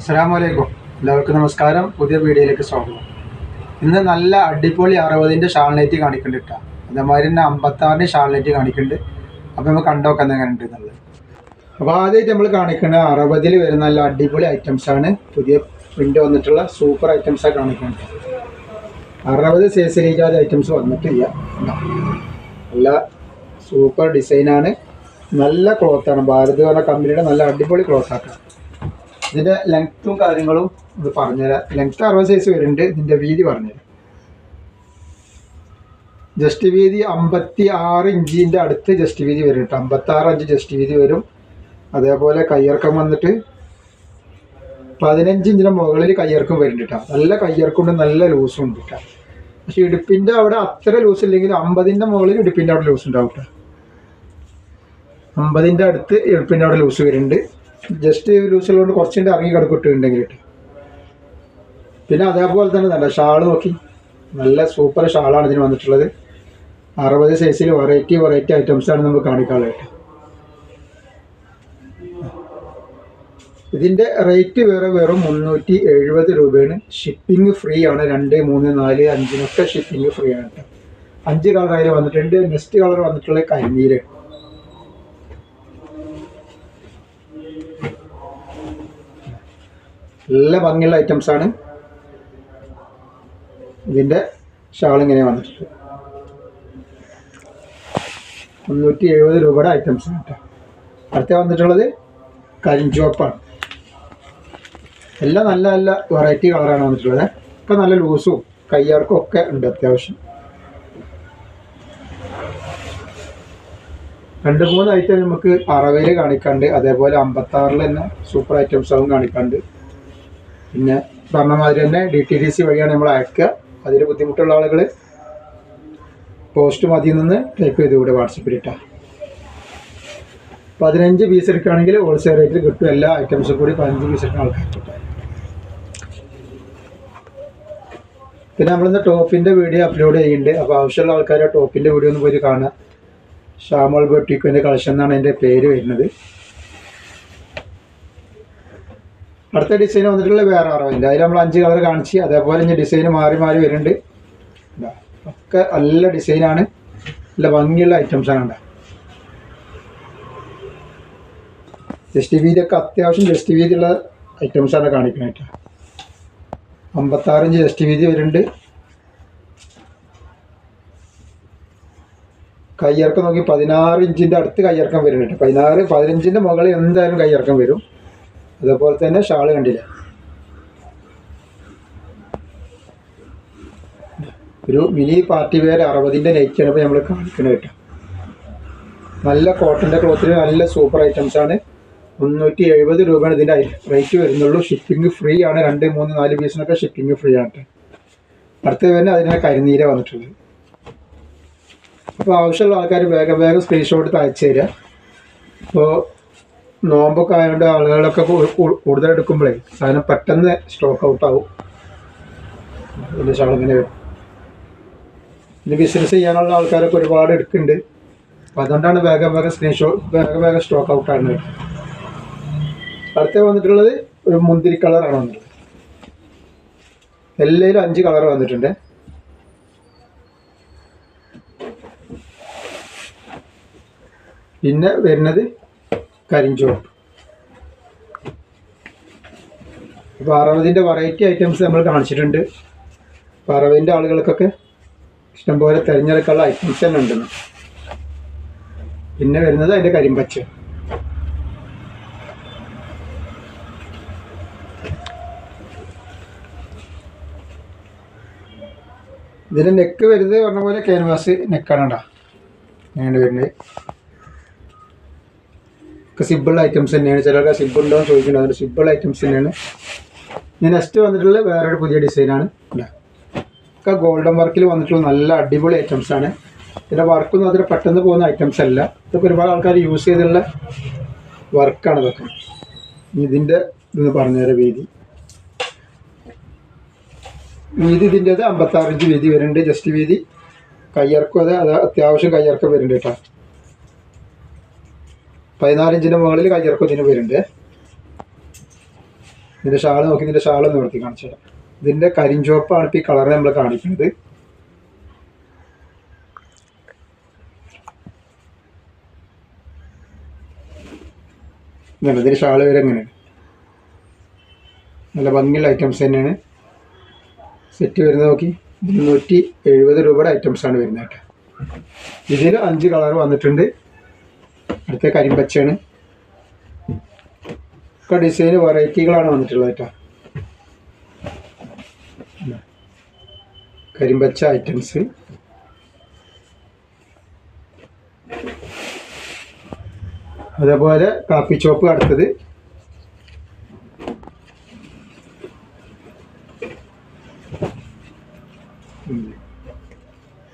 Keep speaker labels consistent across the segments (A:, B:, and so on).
A: അസ്സാമലൈക്കും എല്ലാവർക്കും നമസ്കാരം. പുതിയ വീഡിയോയിലേക്ക് സ്വാഗതം. ഇന്ന് നല്ല അടിപൊളി അറുപതിന്റെ ഷാൾനൈറ്റ് കാണിക്കുന്നുണ്ട് കേട്ടോ അതേമാതിരി തന്നെ അമ്പത്താറിന്റെ ഷാൾനൈറ്റ് കാണിക്കുന്നുണ്ട് അപ്പോൾ നമ്മൾ കണ്ടോക്കാൻ എങ്ങനെ ഉണ്ട് എന്നുള്ളത്. അപ്പോൾ ആദ്യമായിട്ട് നമ്മൾ കാണിക്കുന്ന അറുപതിൽ വരുന്ന നല്ല അടിപൊളി ഐറ്റംസാണ് പുതിയ പ്രിന്റ് വന്നിട്ടുള്ള സൂപ്പർ ഐറ്റംസാണ് കാണിക്കുന്നത് അറുപത് സേസരിക്കാതെ ഐറ്റംസ് വന്നിട്ടില്ല? നല്ല സൂപ്പർ ഡിസൈനാണ് നല്ല ക്ലോത്താണ് ഭാരത് പറഞ്ഞ കമ്പനിയുടെ നല്ല അടിപൊളി ക്ലോത്ത് ഇതിന്റെ ലെങ്ത്തും കാര്യങ്ങളും ഇത് പറഞ്ഞുതരാം. ലെങ്ത് അറുപത് സൈസ് വരുന്നുണ്ട്. ഇതിന്റെ വീതി പറഞ്ഞുതരാം. ജസ്റ്റ് വീതി അമ്പത്തി ആറ് ഇഞ്ചിന്റെ അടുത്ത് ജസ്റ്റ് വീതി വരും കേട്ടോ. അമ്പത്തി ആറ് അഞ്ച് ജസ്റ്റ് വീതി വരും. അതേപോലെ കയ്യിറക്കം വന്നിട്ട് പതിനഞ്ച് ഇഞ്ചിന്റെ മുകളിൽ കയ്യിറക്കം വരുന്നുണ്ട് കേട്ടോ. നല്ല കയ്യിറക്കുണ്ട് നല്ല ലൂസും ഉണ്ട് കേട്ടോ. പക്ഷെ ഇടുപ്പിന്റെ അവിടെ അത്ര ലൂസ് ഇല്ലെങ്കിൽ അമ്പതിന്റെ മുകളിൽ ഇടുപ്പിന്റെ അവിടെ ലൂസ് ഉണ്ടാവും കേട്ടോ. അമ്പതിന്റെ അടുത്ത് ഇടുപ്പിന്റെ അവിടെ ലൂസ് വരുന്നുണ്ട്. ജസ്റ്റ് ലൂസ് ഉള്ളതുകൊണ്ട് കുറച്ചുകൂടി ഇറങ്ങി കിടക്കിട്ടുണ്ടെങ്കിൽ കേട്ടോ പിന്നെ അതേപോലെ തന്നെ നല്ല ഷാൾ നോക്കി. നല്ല സൂപ്പർ ഷാളാണ് ഇതിന് വന്നിട്ടുള്ളത്. അറുപത് സൈസിൽ വെറൈറ്റി വെറൈറ്റി ഐറ്റംസ് ആണ് നമുക്ക് കാണിക്കാനുള്ളത് ഇതിന്റെ റേറ്റ് വേറെ വെറും മുന്നൂറ്റി എഴുപത് രൂപയാണ്. ഷിപ്പിംഗ് ഫ്രീ ആണ്. രണ്ട് മൂന്ന് നാല് അഞ്ചിനൊക്കെ ഷിപ്പിംഗ് ഫ്രീ ആണ് അഞ്ച് കളർ അതിൽ വന്നിട്ടുണ്ട്. നെക്സ്റ്റ് കളർ വന്നിട്ടുള്ള കരിനീര്. നല്ല ഭംഗിയുള്ള ഐറ്റംസ് ആണ്. ഇതിന്റെ ഷാൾ ഇങ്ങനെ വന്നിട്ടുണ്ട്. മുന്നൂറ്റി എഴുപത് രൂപയുടെ ഐറ്റംസ് ആണ് കേട്ടോ അടുത്ത വന്നിട്ടുള്ളത് കരിഞ്ചോപ്പാണ്. എല്ലാം നല്ല നല്ല വെറൈറ്റി കളറാണ് വന്നിട്ടുള്ളത്. ഇപ്പം നല്ല ലൂസും കയ്യാർക്കും ഒക്കെ ഉണ്ട് അത്യാവശ്യം. രണ്ട് മൂന്ന് ഐറ്റം നമുക്ക് അറവയിൽ കാണിക്കാണ്ട് അതേപോലെ അമ്പത്താറിൽ തന്നെ സൂപ്പർ ഐറ്റംസ് ആവും കാണിക്കാണ്ട്. പിന്നെ പറഞ്ഞ മാതിരി തന്നെ ഡി ടി ഡി സി വഴിയാണ് നമ്മൾ അയക്കുക. അതിൽ ബുദ്ധിമുട്ടുള്ള ആളുകൾ പോസ്റ്റ് മതിയിൽ നിന്ന് ടൈപ്പ് ചെയ്ത് കൂടെ വാട്സപ്പിൽ ഇട്ടാൽ പതിനഞ്ച് പീസ് എടുക്കുകയാണെങ്കിൽ ഹോൾസെയിൽ റേറ്റിൽ കിട്ടും. എല്ലാ ഐറ്റംസും കൂടി പതിനഞ്ച് പീസ് എടുക്കുന്ന ആൾക്കാർക്ക് പിന്നെ നമ്മളിന്ന് ടോപ്പിന്റെ വീഡിയോ അപ്ലോഡ് ചെയ്യുന്നുണ്ട്. അപ്പോൾ ആവശ്യമുള്ള ആൾക്കാർ ആ ടോപ്പിന്റെ വീഡിയോ ഒന്ന് പോയി കാണുക. ഷാമോൾ ബൊട്ടിക്കിന്റെ കളക്ഷൻ എന്നാണ് എന്റെ പേര് വരുന്നത്. അടുത്ത ഡിസൈൻ വന്നിട്ടുള്ള വേറെ അറവിന്റെ അതിൽ നമ്മൾ അഞ്ച് കളർ കാണിച്ച് അതേപോലെ ഇനി ഡിസൈൻ മാറി മാറി വരുന്നുണ്ട്. ഒക്കെ നല്ല ഡിസൈനാണ് നല്ല ഭംഗിയുള്ള ഐറ്റംസാണ് ഉണ്ടാ ജസ്റ്റ് വീതിയൊക്കെ അത്യാവശ്യം ജസ്റ്റ് വീതിയുള്ള ഐറ്റംസാണ് കാണിക്കുന്നത് കേട്ടോ. അമ്പത്താറ് ഇഞ്ച് ജസ്റ്റ് വീതി വരുന്നുണ്ട്. കയ്യിറക്കം നോക്കി പതിനാറ് ഇഞ്ചിന്റെ അടുത്ത് കയ്യിറക്കം വരുന്നുണ്ട് പതിനാറ് പതിനഞ്ചിന്റെ മുകളിൽ എന്തായാലും കയ്യിറക്കം വരും. അതേപോലെ തന്നെ ഷാൾ കണ്ടില്ല. ഒരു മിനി പാർട്ടി വെയർ അറുപതിന്റെ നെയ്ക്കാണ് ഇപ്പോൾ നമ്മൾ കാണിക്കുന്നത് കേട്ടോ. നല്ല കോട്ടന്റെ ക്ലോത്തിന് നല്ല സൂപ്പർ ഐറ്റംസ് ആണ്. മുന്നൂറ്റി എഴുപത് രൂപയാണ് ഇതിന്റെ റേറ്റ് വരുന്നുള്ളൂ. ഷിപ്പിംഗ് ഫ്രീ ആണ്. രണ്ട് മൂന്ന് നാല് പീസിനൊക്കെ ഷിപ്പിംഗ് ഫ്രീ ആണ് അടുത്തത് അടുത്ത് തന്നെ അതിന് കരിനീര വന്നിട്ടുള്ളത് അപ്പോൾ ആവശ്യമുള്ള ആൾക്കാർ വേഗം വേഗം സ്ക്രീൻഷോട്ട് അയച്ചു തരിക അപ്പോൾ നോമ്പൊക്കെ ആയതുകൊണ്ട് ആളുകളൊക്കെ കൂടുതൽ എടുക്കുമ്പോഴേ സാധനം പെട്ടെന്ന് സ്റ്റോക്ക് ഔട്ട് ആവും. ഇതിന്റെ ഷാൾ ഇങ്ങനെ വരും. ഇനി ബിസിനസ് ചെയ്യാനുള്ള ആൾക്കാരൊക്കെ ഒരുപാട് എടുക്കുന്നുണ്ട്. അപ്പം അതുകൊണ്ടാണ് വേഗം വേഗം സ്ക്രീൻഷോട്ട് വേഗം വേഗം സ്റ്റോക്ക് ഔട്ട് ആണ് അടുത്ത വന്നിട്ടുള്ളത് ഒരു മുന്തിരി കളറാണ് വന്നിട്ടുള്ളത് എല്ലാവരും അഞ്ച് കളർ വന്നിട്ടുണ്ട്. പിന്നെ വരുന്നത് കരിഞ്ചോപ്പ്. അപ്പോൾ അറവതിന്റെ വെറൈറ്റി ഐറ്റംസ് നമ്മൾ കാണിച്ചിട്ടുണ്ട്. അപ്പോൾ അറവതിന്റെ ആളുകൾക്കൊക്കെ ഇഷ്ടംപോലെ തിരഞ്ഞെടുക്കാനുള്ള ഐറ്റംസ് തന്നെ ഉണ്ടെന്ന്. പിന്നെ വരുന്നത് അതിന്റെ കരിമ്പച്ച ഇതിന്റെ നെക്ക് വരുന്നത് പറഞ്ഞ പോലെ ക്യാൻവാസ് നെക്കാണ് കേട്ടോ. അങ്ങനെ വരുന്നത്. ഒക്കെ സിമ്പിൾ ഐറ്റംസ് തന്നെയാണ്. ചിലർക്ക് സിമ്പിൾ ഉണ്ടോ എന്ന് ചോദിക്കുന്നത് അതുകൊണ്ട് സിമ്പിൾ ഐറ്റംസ് തന്നെയാണ്. ഞാൻ നെക്സ്റ്റ് വന്നിട്ടുള്ള വേറൊരു പുതിയ ഡിസൈനാണ് ഒക്കെ ഗോൾഡൻ വർക്കിൽ വന്നിട്ടുള്ള നല്ല അടിപൊളി ഐറ്റംസ് ആണ്. ഇതിന്റെ വർക്കൊന്നും അതിൽ പെട്ടെന്ന് പോകുന്ന ഐറ്റംസ് അല്ല. ഇതൊക്കെ ഒരുപാട് ആൾക്കാർ യൂസ് ചെയ്തുള്ള വർക്കാണ് ഇതൊക്കെ. ഇതിന്റെ ഇതെന്ന് പറഞ്ഞുതരാം വീതി. വീതി ഇതിന്റെത് അമ്പത്താറ് ഇഞ്ച് വീതി വരുന്നുണ്ട്. ജസ്റ്റ് വീതി. കയ്യിറക്കും അത് അത് അത്യാവശ്യം കയ്യിറക്കം വരുന്നുണ്ട് കേട്ടോ. പതിനാല് ഇഞ്ചിന്റെ മുകളിൽ കയ്യിറക്കുന്നതിന് പേരുണ്ട്. ഇതിന്റെ ഷാൾ നോക്കി ഇതിന്റെ ഷാൾ നിവർത്തി കാണിച്ചു തരാം. ഇതിന്റെ ഈ കളർ നമ്മൾ കാണിക്കുന്നത്. ഇതാണ് ഇതിന്റെ ഷാൾ വരെ എങ്ങനെയാണ് നല്ല ഭംഗിയുള്ള ഐറ്റംസ് തന്നെയാണ്. സെറ്റ് വരുന്നത് നോക്കി മുന്നൂറ്റി എഴുപത് രൂപയുടെ ഐറ്റംസ് ആണ് വരുന്നത് കേട്ടോ. ഇതിൽ അഞ്ച് കളർ വന്നിട്ടുണ്ട്. അടുത്ത കരിമ്പച്ചയാണ്. ഒക്കെ ഡിസൈന് വെറൈറ്റികളാണ് വന്നിട്ടുള്ളത് കേട്ടോ കരിമ്പച്ച ഐറ്റംസ് അതേപോലെ കാപ്പി ചോപ്പ് അടുത്തത്.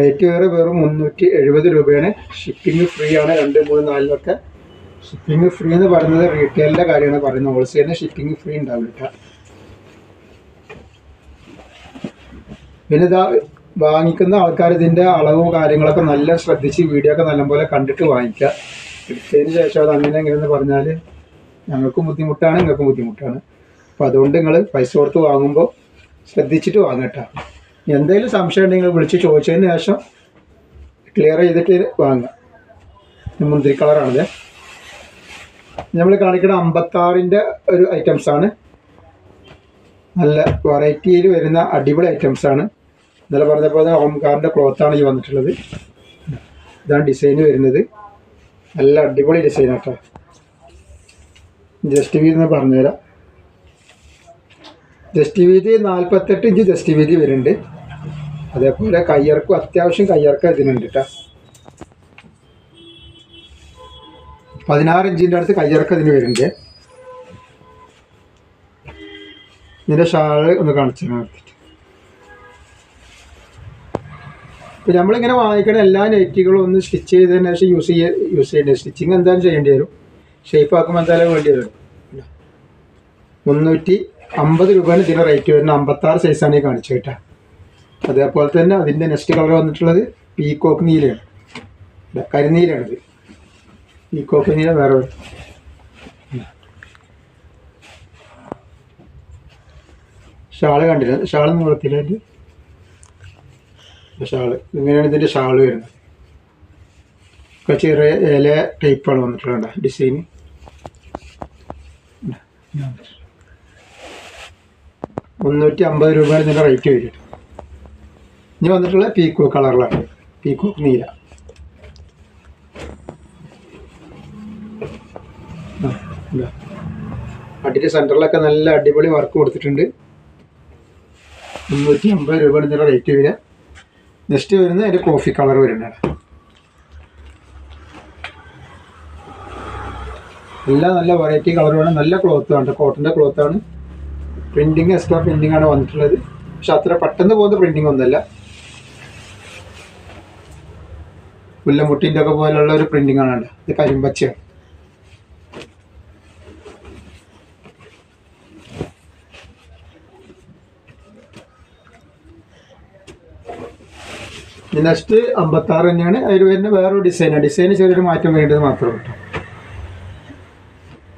A: റേറ്റ് വേറെ വെറും മുന്നൂറ്റി എഴുപത് രൂപയാണ്. ഷിപ്പിംഗ് ഫ്രീ ആണ് രണ്ട് മൂന്ന് നാലിലൊക്കെ. ഷിപ്പിംഗ് ഫ്രീ എന്ന് പറയുന്നത് റീറ്റെയിലിന്റെ കാര്യമാണ് പറയുന്നത്. ഹോൾസെയിലിന് ഷിപ്പിംഗ് ഫ്രീ ഉണ്ടാവില്ല. പിന്നെ ഇതാ വാങ്ങിക്കുന്ന ആൾക്കാർ ഇതിന്റെ അളവും കാര്യങ്ങളൊക്കെ നല്ല ശ്രദ്ധിച്ച് വീഡിയോ ഒക്കെ നല്ലപോലെ കണ്ടിട്ട് വാങ്ങിക്കുക. എടുത്തതിന് ശേഷം അത് അങ്ങനെ എങ്ങനെയെന്ന് പറഞ്ഞാൽ ഞങ്ങൾക്കും ബുദ്ധിമുട്ടാണ് നിങ്ങൾക്കും ബുദ്ധിമുട്ടാണ്. അപ്പോൾ അതുകൊണ്ട് നിങ്ങൾ പൈസ കൊടുത്ത് വാങ്ങുമ്പോൾ ശ്രദ്ധിച്ചിട്ട് വാങ്ങട്ടോ എന്തെങ്കിലും സംശയം ഉണ്ടെങ്കിൽ വിളിച്ച് ചോദിച്ചതിന് ശേഷം ക്ലിയർ ചെയ്തിട്ട് വാങ്ങുക. മുന്തിരി കളറാണിത് നമ്മൾ കാണിക്കുന്ന അമ്പത്താറിന്റെ ഒരു ഐറ്റംസ് ആണ്. നല്ല വെറൈറ്റിയിൽ വരുന്ന അടിപൊളി ഐറ്റംസ് ആണ്. ഇന്നലെ പറഞ്ഞപ്പോൾ ഹോം കാറിന്റെ ക്ലോത്താണ് ഈ വന്നിട്ടുള്ളത്. ഇതാണ് ഡിസൈൻ വരുന്നത്. നല്ല അടിപൊളി ഡിസൈൻ ആട്ടോ. ജസ്റ്റ് എന്ന് പറഞ്ഞുതരാം. ജസ്റ്റ് വീതി നാൽപ്പത്തെട്ട് ഇഞ്ച് ജസ്റ്റ് വീതി വരുന്നുണ്ട്. അതേപോലെ കയ്യർക്കും അത്യാവശ്യം കയ്യർക്ക ഇതിനുണ്ട് കേട്ടോ പതിനാറ് ഇഞ്ചിന്റെ അടുത്ത് കയ്യർക്ക ഇതിന് വരുന്നുണ്ട്. ഇതിന്റെ ഷാൾ ഒന്ന് കാണിച്ചു നിർത്തിട്ട് ഇപ്പം നമ്മളിങ്ങനെ വാങ്ങിക്കണ എല്ലാ നെറ്റുകളും ഒന്ന് സ്റ്റിച്ച് ചെയ്തതിന് ശേഷം യൂസ് ചെയ്യ യൂസ് ചെയ്യേണ്ടി? സ്റ്റിച്ചിങ് എന്തായാലും ചെയ്യേണ്ടി വരും. ഷേപ്പ് ആക്കുമ്പോൾ എന്തായാലും വേണ്ടി വരും. മുന്നൂറ്റി അമ്പത് രൂപയാണ് ഇതിന്റെ റേറ്റ് വരുന്നത് അമ്പത്താറ് സൈസാണ് ഈ കാണിച്ചു കേട്ടോ അതേപോലെ തന്നെ അതിന്റെ നെക്സ്റ്റ് കളർ വന്നിട്ടുള്ളത് പീക്കോക്ക് നീലയാണ്. കരിനീലാണിത് പീകോക്ക് നീല വേറെ ഷാൾ കണ്ടില്ല. ഷാൾ നിർത്തില്ല അതിന്റെ ഷാൾ. ഇങ്ങനെയാണ് ഇതിന്റെ ഷാൾ വരുന്നത്. ഒക്കെ ചെറിയ ഇല ടൈപ്പാണ് വന്നിട്ടുള്ളത് ഡിസൈൻ മുന്നൂറ്റി അമ്പത് രൂപയാണ് ഇതിന്റെ റേറ്റ് വരും ഇനി വന്നിട്ടുള്ള പീക്കോ കളറിലാണ് പീക്കോ നീല. അടിയുടെ സെന്ററിലൊക്കെ നല്ല അടിപൊളി വർക്ക് കൊടുത്തിട്ടുണ്ട്. മുന്നൂറ്റി അമ്പത് രൂപയാണ് ഇതിന്റെ റേറ്റ് വരിക. നെക്സ്റ്റ് വരുന്നത് അതിന്റെ കോഫി കളർ വരുന്നതാണ്. എല്ലാം നല്ല വെറൈറ്റി കളറുമാണ് നല്ല ക്ലോത്ത് ആണ്. കോട്ടന്റെ ക്ലോത്താണ് പ്രിന്റിങ് എക്സ്ട്രാ പ്രിന്റിംഗ് ആണ് വന്നിട്ടുള്ളത്. പക്ഷെ അത്ര പെട്ടെന്ന് പോകുന്ന പ്രിന്റിംഗ് ഒന്നുമല്ല. പുല്ലമുട്ടിന്റെ ഒക്കെ പോലുള്ള ഒരു പ്രിന്റിംഗ് ആണ് ഇത് കരിമ്പച്ചയാണ്. നെക്സ്റ്റ് അമ്പത്തി ആറ് തന്നെയാണ്. അതിൽ വരുന്ന വേറൊരു ഡിസൈനാണ് ഡിസൈന് ചെറിയൊരു മാറ്റം വേണ്ടത് മാത്രം കേട്ടോ.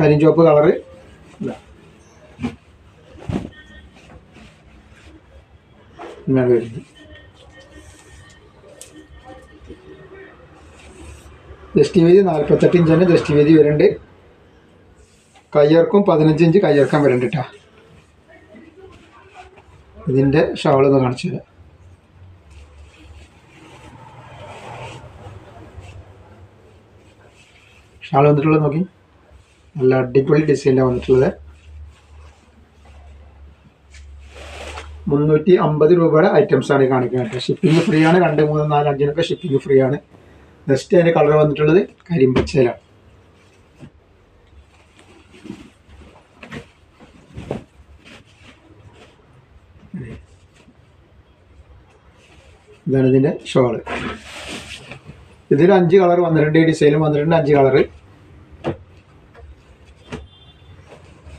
A: കരിഞ്ചുവപ്പ് കളറ് ഇതാ. വരുന്നത്. ദൃഷ്ടി വീതി നാൽപ്പത്തെട്ട് ഇഞ്ചാണ് ദൃഷ്ടി വീതി വരുന്നുണ്ട്. കയ്യർക്കും പതിനഞ്ച് ഇഞ്ച് കയ്യർക്കാൻ വരുന്നുണ്ട് കേട്ടോ ഇതിന്റെ ഷാൾ ഒന്ന് കാണിച്ചു തരാം. ഷാൾ വന്നിട്ടുള്ളത് നോക്കി. നല്ല അടിപൊളി ഡിസൈനിലാണ് വന്നിട്ടുള്ളത്. മുന്നൂറ്റി അമ്പത് രൂപയുടെ ഐറ്റംസ് ആണ് ഈ കാണിക്കുന്നത് ഷിപ്പിംഗ് ഫ്രീ ആണ്. രണ്ട് മൂന്ന് നാല് അഞ്ചിനൊക്കെ ഷിപ്പിംഗ് ഫ്രീ ആണ്. നെക്സ്റ്റ് അതിന്റെ കളർ വന്നിട്ടുള്ളത് കരിമ്പച്ചയിലാണ് ഇതാണ് ഇതിന്റെ ഷോൾ. ഇതിൽ അഞ്ച് കളർ വന്നിട്ടുണ്ട് ഈ ഡിസൈനും വന്നിട്ടുണ്ട് അഞ്ച് കളറ്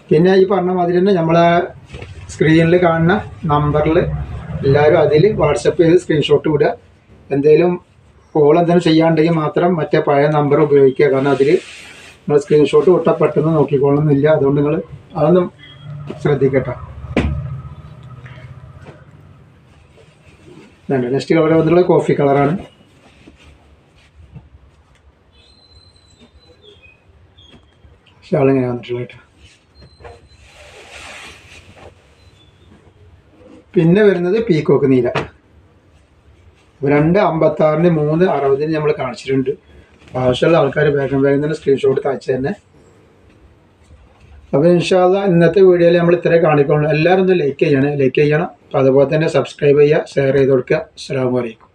A: പിന്നെ ഈ പറഞ്ഞ മാതിരി തന്നെ നമ്മളെ സ്ക്രീനിൽ കാണുന്ന നമ്പറിൽ എല്ലാവരും അതിൽ വാട്സപ്പ് ചെയ്ത് സ്ക്രീൻഷോട്ട് വിടുക എന്തെങ്കിലും കോൾ എന്തെങ്കിലും ചെയ്യാണ്ടെങ്കിൽ മാത്രം മറ്റേ പഴയ നമ്പർ ഉപയോഗിക്കുക. കാരണം അതിൽ നിങ്ങൾ സ്ക്രീൻഷോട്ട് ഒട്ട പെട്ടെന്ന് നോക്കിക്കൊള്ളണമെന്നില്ല അതുകൊണ്ട് നിങ്ങൾ അതൊന്നും ശ്രദ്ധിക്കട്ടെ. നെക്സ്റ്റ് കളർ വന്നിട്ടുള്ളത് കോഫി കളറാണ് ഷാൾ ഇങ്ങനെ വന്നിട്ടുള്ളത് കേട്ടോ. പിന്നെ വരുന്നത് പീക്കോക്ക് നീല. രണ്ട് അമ്പത്തി ആറിന് മൂന്ന് അറുപതിന് നമ്മൾ കാണിച്ചിട്ടുണ്ട്. ആവശ്യമുള്ള ആൾക്കാർ വേഗം വേഗം തന്നെ സ്ക്രീൻഷോട്ട് അയച്ചു തന്നെ. അപ്പോൾ ഇൻഷാല്ല ഇന്നത്തെ വീഡിയോയിൽ നമ്മൾ ഇത്രേ കാണിക്കുള്ളൂ. എല്ലാവരും ഒന്ന് ലൈക്ക് ചെയ്യണം. ലൈക്ക് ചെയ്യണം. അതുപോലെ തന്നെ സബ്സ്ക്രൈബ് ചെയ്യുക ഷെയർ ചെയ്ത് കൊടുക്കുക. അസ്സാം വലൈക്കും